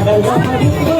Ada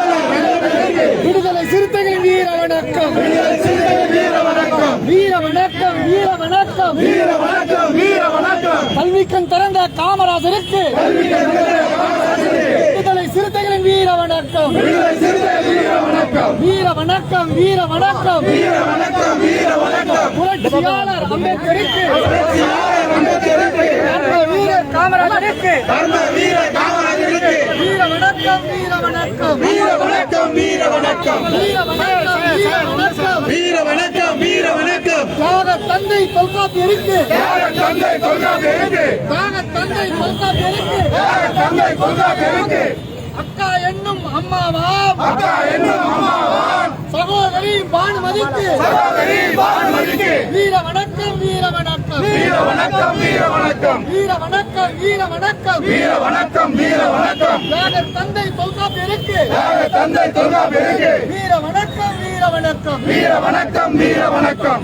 விடுதலை சிறுத்தைகளின் வீர வணக்கம். வீர வணக்கம். வீர வணக்கம் வீர வணக்கம். வீர வணக்கம் கல்விக்கண் திறந்த காமராஜருக்கு விடுதலை சிறுத்தைகளின் வீர வணக்கம். வீர வணக்கம். வீர வணக்கம் வீர வணக்கம். வீர வணக்கம் புரட்சியாளர் அம்பேத்கருக்கு. வீர காமராஜருக்கு. வீர வணக்கம் வீர வணக்கம் வீர வணக்கம் வீர வணக்கம் வீர வணக்கம் வீர வணக்கம் வீர வணக்கம் வீர வணக்கம் தியாக தந்தை தொல்காப்பியருக்கு. தந்தை தொல்காப்பியருக்கு. தியாக தந்தை தொல்காப்பியருக்கு தந்தை தொல்காப்பியருக்கு. அக்கா என்னும் அம்மாவாம். அக்கா என்னும் அம்மாவான் சகோதரி பானுமதிக்கு சகோதரி பானுமதிக்கு வீர வணக்கம் வீர வணக்கம். வீர வணக்கம் வீர வணக்கம். வீர வணக்கம் வீர வணக்கம். வீர வணக்கம் வீர வணக்கம். தியாக தந்தை தொல்காப்பியருக்கு. யாக தந்தை தொல்காப்பியருக்கு. வீர வணக்கம் வீர வணக்கம். வீர வணக்கம் வீர வணக்கம்.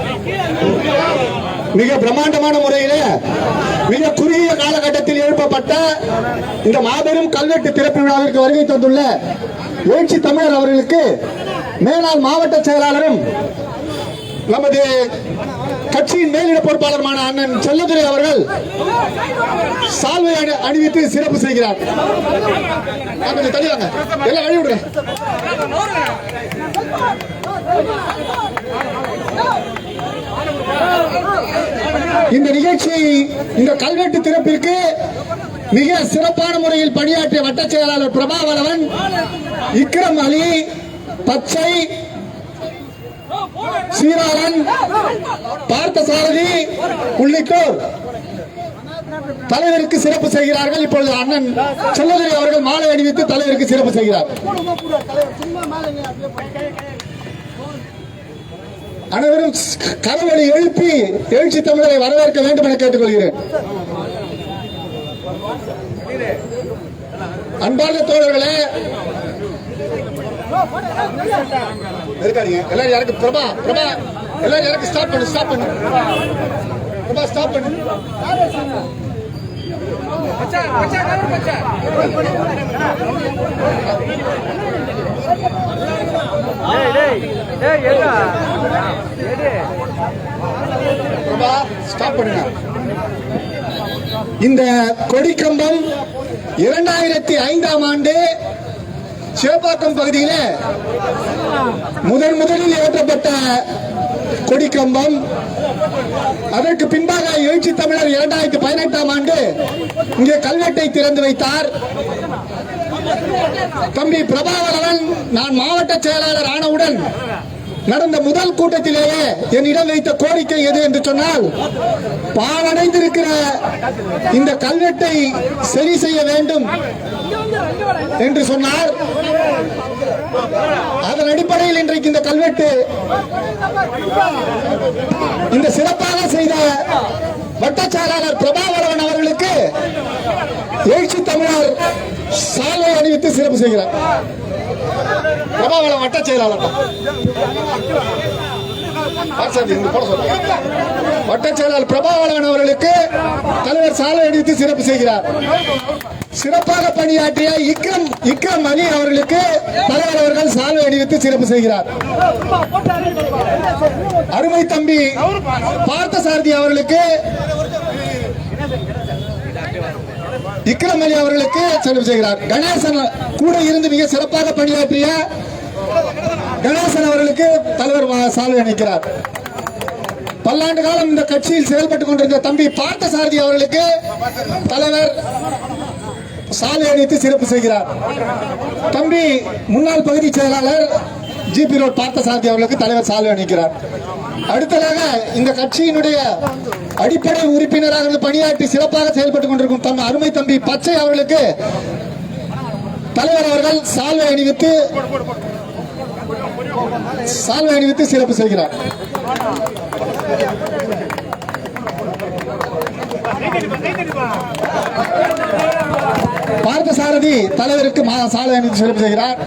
மிக பிரம்மாண்டமான முறையிலே மிக குறுகிய காலகட்டத்தில் எழுப்பப்பட்ட இந்த மாபெரும் கல்வெட்டு திறப்பு விழாவிற்கு வருகை தந்துள்ள எழுச்சி தமிழர் அவர்களுக்கு மேலாள் மாவட்ட செயலாளரும் நமது கட்சியின் மேலிட பொறுப்பாளருமான அண்ணன் செல்லதுரை அவர்கள் சால்வை அணிவித்து சிறப்பு செய்கிறார். கொஞ்சம் தள்ளி எல்லாம் இந்த நிகழ்ச்சி இந்த கல்வெட்டு திறப்பிற்கு மிக சிறப்பான முறையில் பணியாற்றிய வட்ட செயலாளர் பிரபாவளவன் விக்ரம் அலி பச்சை சீராளன் பார்த்தசாரதி உள்ளிட்டோர் தலைவருக்கு சிறப்பு செய்கிறார்கள். இப்பொழுது அண்ணன் செல்லதுரை அவர்கள் மாலை அணிவித்து தலைவருக்கு சிறப்பு செய்கிறார். அனைவரும் கரவழி எழுப்பி எழுச்சி தமிழரை வரவேற்க வேண்டும் என கேட்டுக்கொள்கிறேன். அன்பார்ந்த தோழர்களே இருக்காதீங்க. எல்லாரும் யாருக்கு பிரபா பிரபா எல்லாரும் யாருக்கு ஸ்டாப் பண்ணு ஸ்டாப் பண்ணு. பிரபா ஸ்டாப் பண்ணு. இந்த கொடிக்கம்பம் இரண்டாயிரத்தி ஐந்தாம் ஆண்டு சேப்பாக்கம் பகுதியில் முதன் முதலில் ஏற்றப்பட்ட கொடிக்கம்பம். அதற்கு பின்பாக எழுச்சி தமிழர் இரண்டாயிரத்தி பதினெட்டாம் ஆண்டு இங்கே கல்வெட்டை திறந்து வைத்தார். தம்பி பிரபாகரன் நான் மாவட்ட செயலாளர் ஆனவுடன் நடந்த முதல் கூட்டத்திலேயே என்னிடம் வைத்த கோரிக்கை எது என்று சொன்னால் பாலடைந்திருக்கிற இந்த கல்வெட்டை சரி செய்ய வேண்டும் என்று சொன்னார். அதன் அடிப்படையில் இன்றைக்கு இந்த கல்வெட்டு இந்த சிறப்பாக செய்த வட்டச்சாளர் பிரபாகரன் அவர்களுக்கு எழுச்சி தமிழர் சாலை அணிவித்து சிறப்பு செய்கிறார். பிரபாகரன் வட்ட செயலாளர். பார்சாதி, வட்டச் செயலாளர் பிரபாகரன் அவர்களுக்கு தலைவர் சாலை அணிவித்து சிறப்பு செய்கிறார். சிறப்பாக பணியாற்றிய இக்ரம் இக்ரம் அலி அவர்களுக்கு தலைவர் அவர்கள் சாலை அணிவித்து சிறப்பு செய்கிறார். அருமை தம்பி பார்த்தசாரதி அவர்களுக்கு விக்ரமணி அவர்களுக்கு சிறப்பு செய்கிறார். கணேசன் கூட இருந்து மிக சிறப்பாக பணியாற்றிய கணேசன் அவர்களுக்கு தலைவர் சால்வை அணிக்கிறார். பல்லாண்டு காலம் இந்த கட்சியில் செயல்பட்டுக் கொண்டிருந்த தம்பி பார்த்தசாரதி அவர்களுக்கு தலைவர் சாலை அணித்து சிறப்பு செய்கிறார். தம்பி முன்னாள் பகுதி செயலாளர் ஜிபி ரோட் பார்த்தசாரதி அவர்களுக்கு தலைவர் சாலை அணிக்கிறார். அடுத்ததாக இந்த கட்சியினுடைய அடிப்படை உறுப்பினராக பணியாற்றி சிறப்பாக செயல்பட்டுக் கொண்டிருக்கும் தம் அருமை தம்பி பச்சை அவர்களுக்கு தலைவர் அவர்கள் சால்வை அணிவித்து சால்வை அணிவித்து சிறப்பு செய்கிறார். பார்த்தசாரதி தலைவருக்கு சாலை அணிவித்து சிறப்பு செய்கிறார்.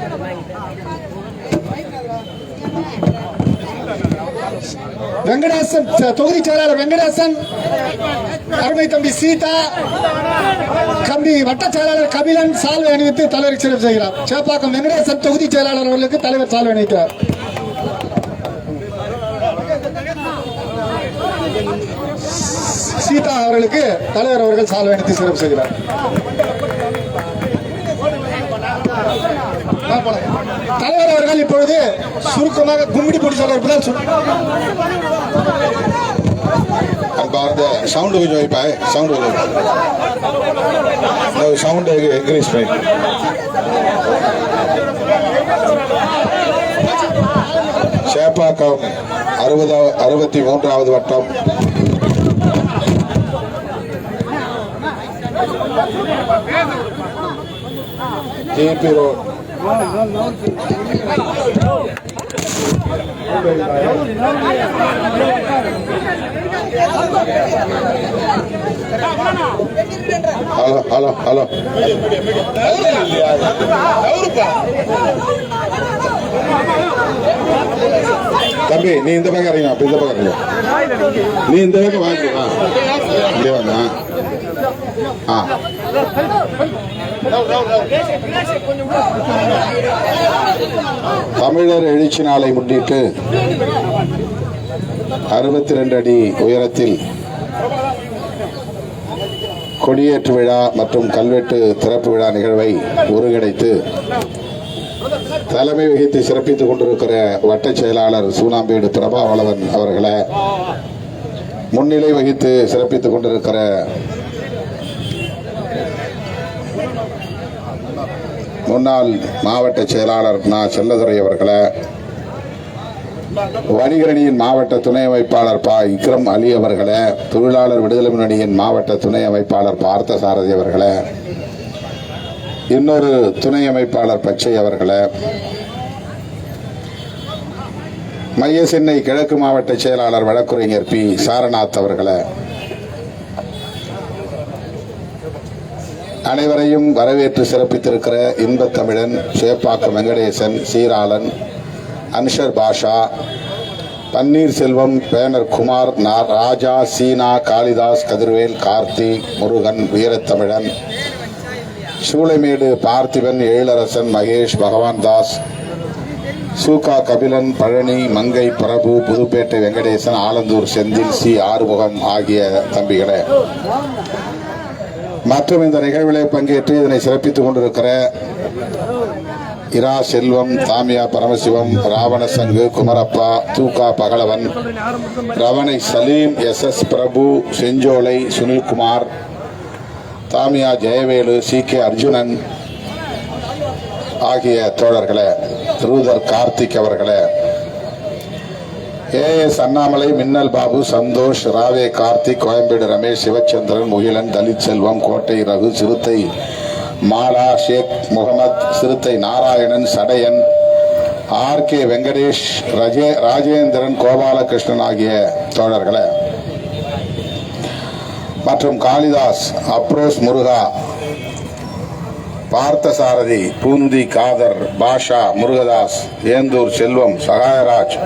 வெங்கடேசன் தொகுதி செயலாளர் வெங்கடேசன் அருமை தம்பி சீதா கம்பி வட்ட செயலாளர் கபிலன் சால்வை அணிவித்து தலைவர் சிறப்பு செய்கிறார். சேப்பாக்கம் வெங்கடேசன் தொகுதி செயலாளர் அவர்களுக்கு தலைவர் சால்வை அணிவிக்கிறார். சீதா அவர்களுக்கு தலைவர் அவர்கள் சால்வை அணித்து சிறப்பு செய்கிறார். போலாம். மாணவர்கள் இப்பொழுது சுருக்கமாக கும்மிடி போட்டு சொல்ல சவுண்டு கொஞ்சம் வைப்பா சவுண்டு கொஞ்சம் சவுண்டு இன்க்ரீஸ் பண்ணி. சேப்பாக்கம் அறுபதா அறுபத்தி மூன்றாவது வட்டம். GP road. Hello hello hello. தம்பி நீ இந்த பக்கம் இறங்க அப்ப இந்த பக்கம் இறங்க நீ இந்த பக்கம் வாங்கி வா. இங்கே வாங்க. ஆ. தமிழர் எழுச்சி நாளை முன்னிட்டு அறுபத்தி ரெண்டு அடி உயரத்தில் கொடியேற்று விழா மற்றும் கல்வெட்டு திறப்பு விழா நிகழ்வை ஒருங்கிணைத்து தலைமை வகித்து சிறப்பித்துக் கொண்டிருக்கிற வட்டச் செயலாளர் சூனாம்பேடு பிரபாவளவன் அவர்களை முன்னிலை வகித்து சிறப்பித்துக் கொண்டிருக்கிற முன்னாள் மாவட்ட செயலாளர் நா. செல்லதுரை அவர்களை வணிகரணியின் மாவட்ட துணை அமைப்பாளர் பா. இக்ரம் அலி அவர்களை தொழிலாளர் விடுதலை முன்னணியின் மாவட்ட துணை அமைப்பாளர் பார்த்த சாரதி அவர்களை இன்னொரு துணை அமைப்பாளர் பச்சை அவர்களை மைய சென்னை கிழக்கு மாவட்ட செயலாளர் வழக்குரைஞர் பி. சாரநாத் அவர்களை அனைவரையும் வரவேற்று சிறப்பித்திருக்கிற Inba Tamilan Chepauk Venkatesan Seeralan அன்ஷர் Basha Panneerselvam banner Kumar Raja Seena Kalidas Kathirvel Karthi Murugan Veerathamizhan Choolaimedu Parthiban Ezhilarasan Mahesh Bhagavan Das Sooka Kabilan Palani Mangai Prabhu Puduppettai Venkatesan Alandur Senthil C. Arumugam ஆகிய தம்பிகளே. மற்றும் இந்த நிகழ்விலே பங்கேற்று இதனை சிறப்பித்துக் கொண்டிருக்கிற இரா செல்வம் Thamiya Paramasivam Ravana Sangu Kumarappa Thooka Pagalavan Ravanai Salim S S Prabhu Senjolai Sunilkumar Thamiya Jayavelu C K Arjunan ஆகிய தோழர்களே ரூதர் கார்த்திக் அவர்களே ஏ எஸ் அண்ணாமலை மின்னல் பாபு சந்தோஷ் ராவே கார்த்திக் கோயம்பேடு ரமேஷ் சிவச்சந்திரன் முகிலன் தலித் செல்வம் கோட்டை ரகு சிறுத்தை மாலா ஷேக் முகமது சிறுத்தை நாராயணன் சடையன் ஆர் கே வெங்கடேஷ் ரஜே ராஜேந்திரன் கோபாலகிருஷ்ணன் ஆகிய தோழர்களே. மற்றும் Kalidas Afroz Muruga Parthasarathy Boondi Kadar Basha Murugadas Enthur Selvam Sahayaraj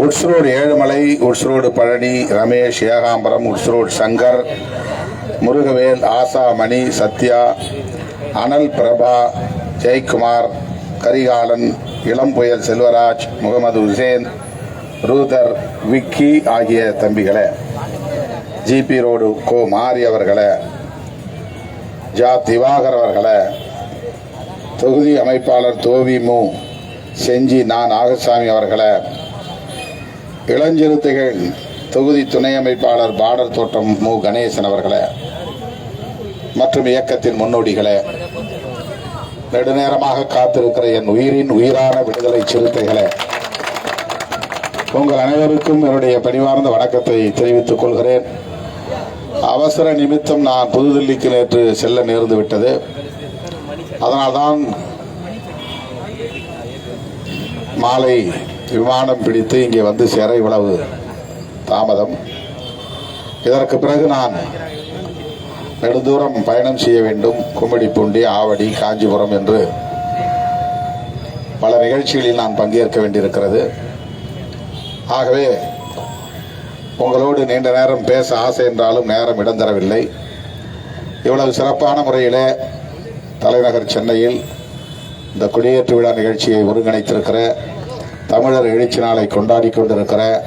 woods road Ezhumalai woods road Palani Ramesh Ekambaram woods road Shankar Murugavel Asa Mani Sathya Anal Prabha Jayakumar Karikalan இளம்புயல் செல்வராஜ் முகமது உசேன் ரூதர் விக்கி ஆகிய தம்பிகளை. GB road கோ மாரி அவர்களை. ஜா திவாகர் அவர்களை. தொகுதி அமைப்பாளர் தோவி மு. செஞ்சி நான் நாகசாமி அவர்களை. இளஞ்சிறுத்தைகள் தொகுதி துணை அமைப்பாளர் பாடர் தோட்டம் மு. கணேசன் அவர்களே மற்றும் இயக்கத்தின் முன்னோடிகளே நெடுநேரமாக காத்திருக்கிற என் உயிரின் உயிரான விடுதலை சிறுத்தைகளே உங்கள் அனைவருக்கும் என்னுடைய பணிவார்ந்த வணக்கத்தை தெரிவித்துக் கொள்கிறேன். அவசர நிமித்தம் நான் புதுதில்லிக்கு நேற்று செல்ல நேர்ந்து விட்டது. அதனால்தான் மாலை விமானம் பிடித்து இங்கே வந்து சேர இவ்வளவு தாமதம். இதற்கு பிறகு நான் நெடுந்தூரம் பயணம் செய்ய வேண்டும். கும்மிடிப்பூண்டி ஆவடி காஞ்சிபுரம் என்று பல நிகழ்ச்சிகளில் நான் பங்கேற்க வேண்டியிருக்கிறது. ஆகவே உங்களோடு நீண்ட நேரம் பேச ஆசை என்றாலும் நேரம் இடம் தரவில்லை. இவ்வளவு சிறப்பான முறையிலே தலைநகர் சென்னையில் இந்த குடியேற்று விழா நிகழ்ச்சியை ஒருங்கிணைத்திருக்கிற தமிழர் எழுச்சி நாளை கொண்டாடி கொண்டிருக்கிற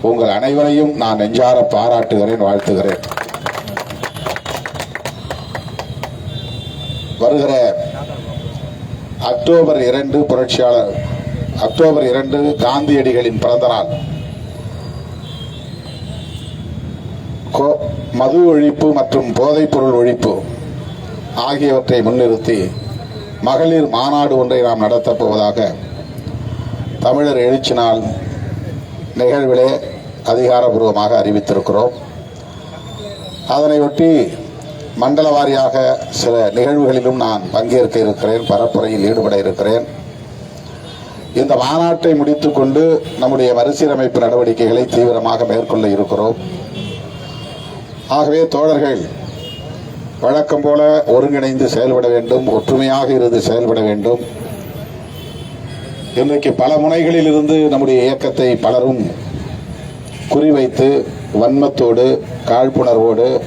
உங்கள் அனைவரையும் நான் நெஞ்சார பாராட்டுகிறேன் வாழ்த்துகிறேன். வருகிற அக்டோபர் இரண்டு புரட்சியாளர் அக்டோபர் இரண்டு காந்தியடிகளின் பிறந்த நாள். கோ- மது ஒழிப்பு மற்றும் போதைப்பொருள் ஒழிப்பு ஆகியவற்றை முன்னிறுத்தி மகளிர் மாநாடு ஒன்றை நாம் நடத்தப் போவதாக தமிழர் எழுச்சி நாள் நிகழ்விலே அதிகாரபூர்வமாக அறிவித்திருக்கிறோம். அதனையொட்டி மண்டல வாரியாக சில நிகழ்வுகளிலும் நான் பங்கேற்க இருக்கிறேன் பரப்புரையில் ஈடுபட இருக்கிறேன். இந்த மாநாட்டை முடித்துக்கொண்டு நம்முடைய மறுசீரமைப்பு நடவடிக்கைகளை தீவிரமாக மேற்கொள்ள இருக்கிறோம். ஆகவே தோழர்கள் வழக்கம் போல ஒருங்கிணைந்து செயல்பட வேண்டும் ஒற்றுமையாக இருந்து செயல்பட வேண்டும். இன்றைக்கு பல முனைகளில் இருந்து நம்முடைய இயக்கத்தை பலரும் குறிவைத்து வன்மத்தோடு காழ்ப்புணர்வோடு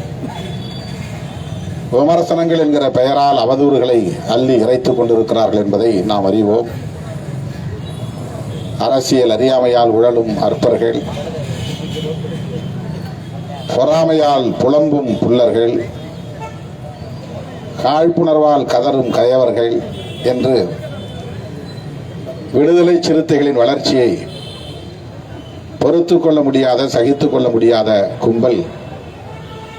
விமர்சனங்கள் என்கிற பெயரால் அவதூறுகளை அள்ளி இறைத்துக் கொண்டிருக்கிறார்கள் என்பதை நாம் அறிவோம். அரசியல் அறியாமையால் உழலும் அற்பர்கள் பொறாமையால் புலம்பும் புல்லர்கள் காழ்ப்புணர்வால் கதறும் கயவர்கள் என்று விடுதலை சிறுத்தைகளின் வளர்ச்சியை பொறுத்து கொள்ள முடியாத சகித்து கொள்ள முடியாத கும்பல்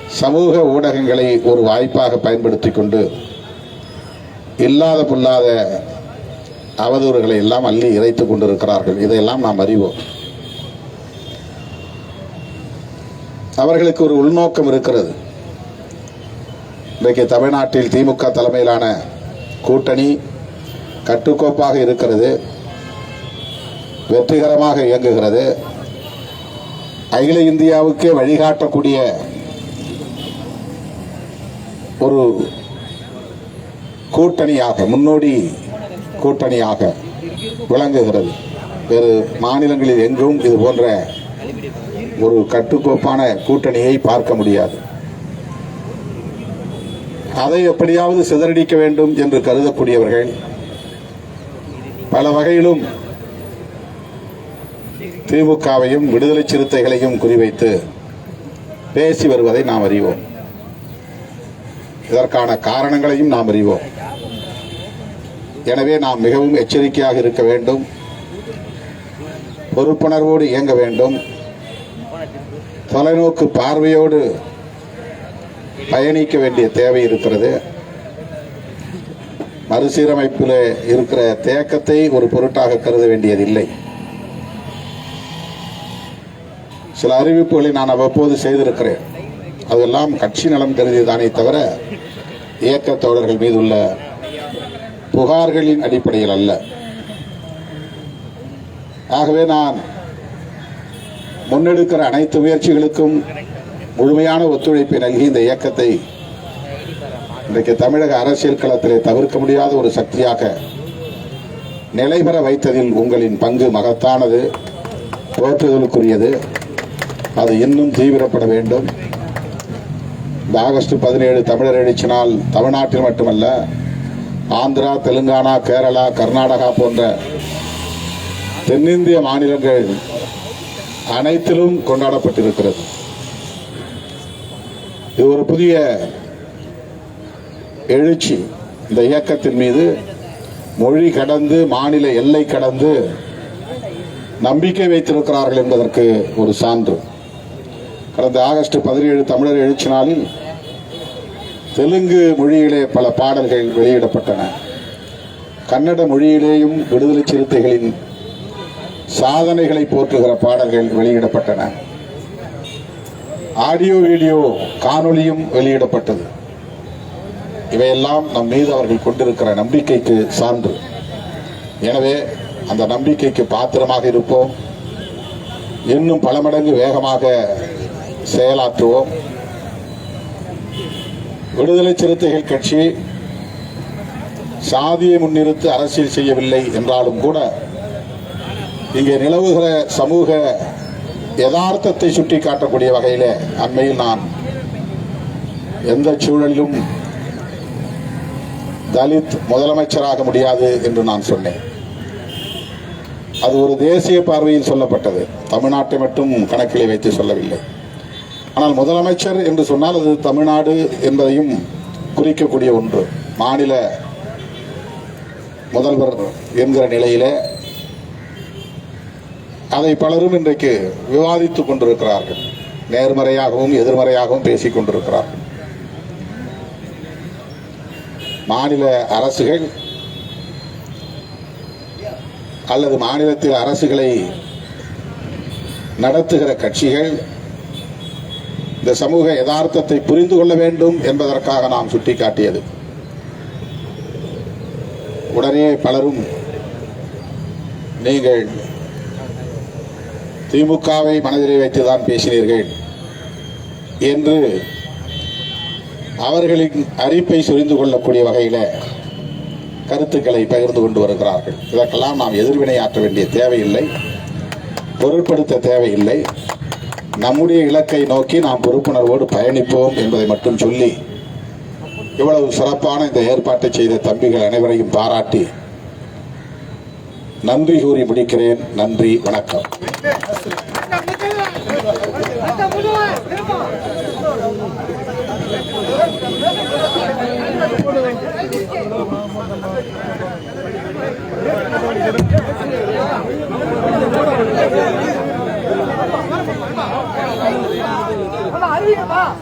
சமூக ஊடகங்களை ஒரு வாய்ப்பாக பயன்படுத்தி கொண்டு இல்லாத புல்லாத அவதூறுகளை எல்லாம் அள்ளி இறைத்துக் கொண்டிருக்கிறார்கள். இதையெல்லாம் நாம் அறிவோம். அவர்களுக்கு ஒரு உள்நோக்கம் இருக்கிறது. இன்றைக்கு தமிழ்நாட்டில் திமுக தலைமையிலான கூட்டணி கட்டுக்கோப்பாக இருக்கிறது. வெற்றிகரமாக இயங்குகிறது. அகில இந்தியாவுக்கே வழிகாட்டக்கூடிய ஒரு கூட்டணியாக முன்னோடி கூட்டணியாக விளங்குகிறது. வேறு மாநிலங்களில் எங்கும் இது போன்ற ஒரு கட்டுக்கோப்பான கூட்டணியை பார்க்க முடியாது. அதை எப்படியாவது சிதறடிக்க வேண்டும் என்று கருதக்கூடியவர்கள் பல வகையிலும் திமுகவையும் விடுதலை சிறுத்தைகளையும் குறிவைத்து பேசி வருவதை நாம் அறிவோம். இதற்கான காரணங்களையும் நாம் அறிவோம். எனவே நாம் மிகவும் எச்சரிக்கையாக இருக்க வேண்டும். பொறுப்புணர்வோடு இயங்க வேண்டும். தொலைநோக்கு பார்வையோடு பயணிக்க வேண்டிய தேவை இருக்கிறது. மறுசீரமைப்பில் இருக்கிற தேக்கத்தை ஒரு பொருட்டாக கருத வேண்டியதில்லை. சில அறிவிப்புகளை நான் அவ்வப்போது செய்திருக்கிறேன். அதெல்லாம் கட்சி நலம் கருதிதானே தவிர இயக்க தோழர்கள் மீதுள்ள புகார்களின் அடிப்படையில் அல்ல. ஆகவே நான் முன்னெடுக்கிற அனைத்து முயற்சிகளுக்கும் முழுமையான ஒத்துழைப்பை நல்கி இந்த இயக்கத்தை இன்றைக்கு தமிழக அரசியல் களத்திலே தவிர்க்க முடியாத ஒரு சக்தியாக நிலைபெற வைத்ததில் உங்களின் பங்கு மகத்தானது போற்றுதலுக்குரியது அது இன்னும் தீவிரப்பட வேண்டும். இந்த ஆகஸ்ட் பதினேழு தமிழர் எழுச்சி நாள் தமிழ்நாட்டில் மட்டுமல்ல ஆந்திரா தெலுங்கானா கேரளா கர்நாடகா போன்ற தென்னிந்திய மாநிலங்கள் அனைத்திலும் கொண்டாடப்பட்டிருக்கிறது. இது ஒரு புதிய எழுச்சி. இந்த இயக்கத்தின் மீது மொழி கடந்து மாநில எல்லை கடந்து நம்பிக்கை வைத்திருக்கிறார்கள் என்பதற்கு ஒரு சான்று. கடந்த ஆகஸ்ட் பதினேழு தமிழர் எழுச்சி நாளில் தெலுங்கு மொழியிலே பல பாடல்கள் வெளியிடப்பட்டன. கன்னட மொழியிலேயும் விடுதலை சிறுத்தைகளின் சாதனைகளை போற்றுகிற பாடல்கள் வெளியிடப்பட்டன. ஆடியோ வீடியோ காணொளியும் வெளியிடப்பட்டது. இவையெல்லாம் நம் மீது அவர்கள் கொண்டிருக்கிற நம்பிக்கைக்கு சான்று. எனவே அந்த நம்பிக்கைக்கு பாத்திரமாக இருப்போம். இன்னும் பல மடங்கு வேகமாக செயலாற்றுவோம். விடுதலை சிறுத்தைகள் கட்சி சாதியை முன்னிறுத்து அரசியல் செய்யவில்லை என்றாலும் கூட இங்கே நிலவுகிற சமூக யதார்த்தத்தை சுட்டி காட்டக்கூடிய வகையில் அண்மையில் நான் எந்த சூழலிலும் தலித் முதலமைச்சராக முடியாது என்று நான் சொன்னேன். அது ஒரு தேசிய பார்வையில் சொல்லப்பட்டது. தமிழ்நாட்டை மட்டும் கணக்கிலே வைத்து சொல்லவில்லை. ஆனால் முதலமைச்சர் என்று சொன்னால் அது தமிழ்நாடு என்பதையும் குறிக்கக்கூடிய ஒன்று. மாநில முதல்வர் என்கிற நிலையிலே அதை பலரும் இன்றைக்கு விவாதித்துக் கொண்டிருக்கிறார்கள். நேர்மறையாகவும் எதிர்மறையாகவும் பேசிக் கொண்டிருக்கிறார்கள். மாநில அரசுகள் அல்லது மாநிலத்தில் அரசுகளை நடத்துகிற கட்சிகள் இந்த சமூக யதார்த்தத்தை புரிந்து கொள்ள வேண்டும் என்பதற்காக நாம் சுட்டிக்காட்டியது. உடனே பலரும் நீங்கள் திமுகவை மனதிலே வைத்துதான் பேசினீர்கள் என்று அவர்களின் அறிப்பை சொரிந்து கொள்ளக்கூடிய வகையில கருத்துக்களை பகிர்ந்து கொண்டு வருகிறார்கள். இதற்கெல்லாம் நாம் எதிர்வினையாற்ற வேண்டிய தேவையில்லை பொருட்படுத்த தேவையில்லை. நம்முடைய இலக்கை நோக்கி நாம் பொறுப்புணர்வோடு பயணிப்போம் என்பதை மட்டும் சொல்லி இவ்வளவு சிறப்பான இந்த ஏற்பாட்டை செய்த தம்பிகள் அனைவரையும் பாராட்டி நன்றி கூறி முடிக்கிறேன். நன்றி வணக்கம். அறிவிக்கப்பா 来吧来吧来吧。